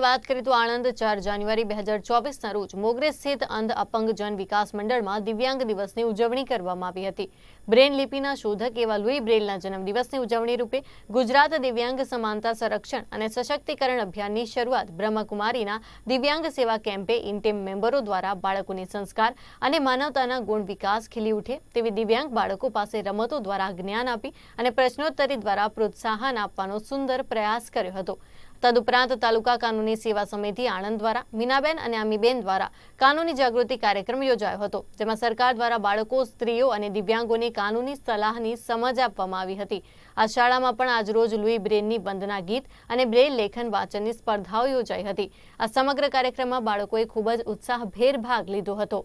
વાત કરીએ તો આણંદ ચાર જાન્યુઆરી બે હજાર ચોવીસના રોજ મોગરે સ્થિત અંધ અપંગ જન વિકાસ મંડળમાં દિવ્યાંગ દિવસની ઉજવણી કરવામાં આવી હતી. બ્રેન લિપિના શોધક એવા લુઈ બ્રેલના જન્મદિવસની ઉજવણી રૂપે ગુજરાત દિવ્યાંગ સમાનતા સંરક્ષણ અને સશક્તિકરણ અભિયાનની શરૂઆત બ્રહ્મકુમારીના દિવ્યાંગ સેવા કેમ્પે ઇન્ટેમ મેમ્બરો દ્વારા બાળકોની સંસ્કાર અને માનવતાના ગુણ વિકાસ ખીલી ઉઠે તેવી દિવ્યાંગ બાળકો પાસે રમતો દ્વારા જ્ઞાન આપી અને પ્રશ્નોત્તરી દ્વારા પ્રોત્સાહન આપવાનો સુંદર પ્રયાસ કર્યો હતો. તદુપરાંત તાલુકા કાનૂની સેવા સમિતિ આણંદ દ્વારા, મીનાબેન અને અમીબેન દ્વારા કાનૂની જાગૃતિ કાર્યક્રમ યોજાયો હતો, જેમાં સરકાર દ્વારા બાળકો, સ્ત્રીઓ અને દિવ્યાંગોને કાનૂની સલાહની સમજ આપવામાં આવી હતી. આ શાળામાં પણ આજરોજ લુઈ બ્રેનની વંદના ગીત અને બ્રેલ લેખન વાંચનની સ્પર્ધાઓ યોજાઈ હતી. આ સમગ્ર કાર્યક્રમમાં બાળકોએ ખૂબ જ ઉત્સાહભેર ભાગ લીધો હતો.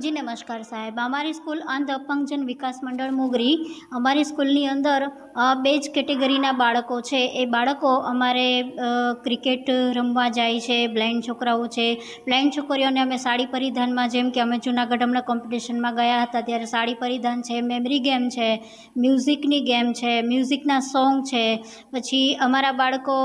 જી, નમસ્કાર સાહેબ. અમારી સ્કૂલ અંધ અપંગજન વિકાસ મંડળ મોગરી. અમારી સ્કૂલની અંદર બે જ કેટેગરીના બાળકો છે. એ બાળકો અમારે ક્રિકેટ રમવા જાય છે, બ્લાઇન્ડ છોકરાઓ છે. બ્લાઇન્ડ છોકરીઓને અમે સાડી પરિધાનમાં, જેમ કે અમે જૂનાગઢ હમણાં કોમ્પિટિશનમાં ગયા હતા, ત્યારે સાડી પરિધાન છે, મેમરી ગેમ છે, મ્યુઝિકની ગેમ છે, મ્યુઝિકના સોંગ છે. પછી અમારા બાળકો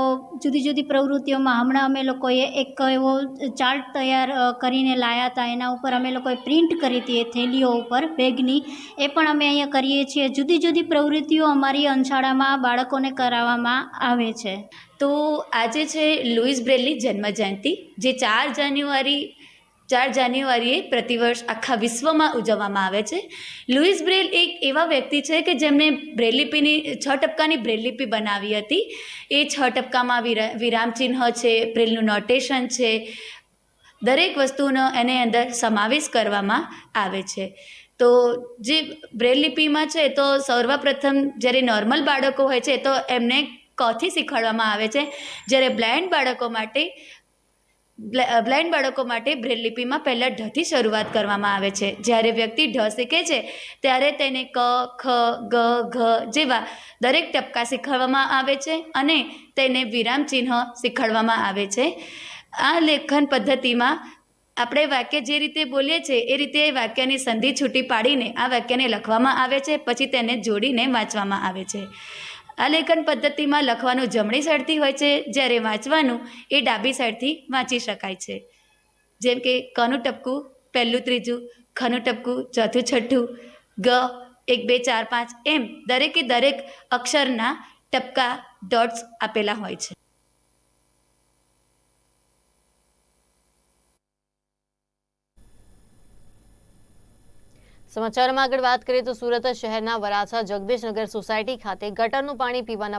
જુદી જુદી પ્રવૃત્તિઓમાં, હમણાં અમે લોકોએ એક એવો ચાર્ટ તૈયાર કરીને લાયા હતા. એના ઉપર અમે લોકોએ પ્રિન્ટ કરી હતી એ થેલીઓ ઉપર, બેગની. એ પણ અમે અહીંયા કરીએ છીએ. જુદી જુદી પ્રવૃત્તિઓ અમારી અંશાળામાં બાળકોને કરાવવામાં આવે છે. તો આજે છે લુઈસ બ્રેલની જન્મજયંતિ, જે ચાર જાન્યુઆરી, ચાર જાન્યુઆરીએ પ્રતિવર્ષ આખા વિશ્વમાં ઉજવવામાં આવે છે. લુઈસ બ્રેલ એક એવા વ્યક્તિ છે કે જેમણે બ્રેલિપીની છ ટપકાની બ્રેલલિપિ બનાવી હતી. એ છ ટપકામાં વિરા વિરામચિહ્ન છે બ્રેલનું નોટેશન છે દરેક વસ્તુનો એને અંદર સમાવેશ કરવામાં આવે છે. તો જે બ્રેલ લિપિમાં છે, તો સર્વપ્રથમ જ્યારે નોર્મલ બાળકો હોય છે, તો એમને કથી શીખવાડવામાં આવે છે? જ્યારે બ્લાઇન્ડ બાળકો માટે બ્લાઇન્ડ બાળકો માટે બ્રેલ લિપિમાં પહેલાં ઢથી શરૂઆત કરવામાં આવે છે. જ્યારે વ્યક્તિ ઢ શીખે છે, ત્યારે તેને ક, ખ, ગ, ઘ જેવા દરેક ટપકા શીખવાડવામાં આવે છે અને તેને વિરામ ચિહ્ન શીખવાડવામાં આવે છે. આ લેખન પદ્ધતિમાં આપણે વાક્ય જે રીતે બોલીએ છીએ, એ રીતે એ વાક્યની સંધિ છૂટી પાડીને આ વાક્યને લખવામાં આવે છે, પછી તેને જોડીને વાંચવામાં આવે છે. આ લેખન પદ્ધતિમાં લખવાનું જમણી સાઈડથી હોય છે, જ્યારે વાંચવાનું એ ડાબી સાઈડથી વાંચી શકાય છે. જેમ કે, કનું ટપકું, પહેલું ત્રીજું, ખનું ટપકું, ચોથું છઠ્ઠું, ગ, એક, બે, ચાર, પાંચ, એમ દરેકે દરેક અક્ષરના ટપકા, ડોટ્સ આપેલા હોય છે. સમાચારમાં આગળ વાત કરીએ તો સુરત શહેરના વરાછા જગદીશનગર સોસાયટી ખાતે ગટરનું પાણી પીવાના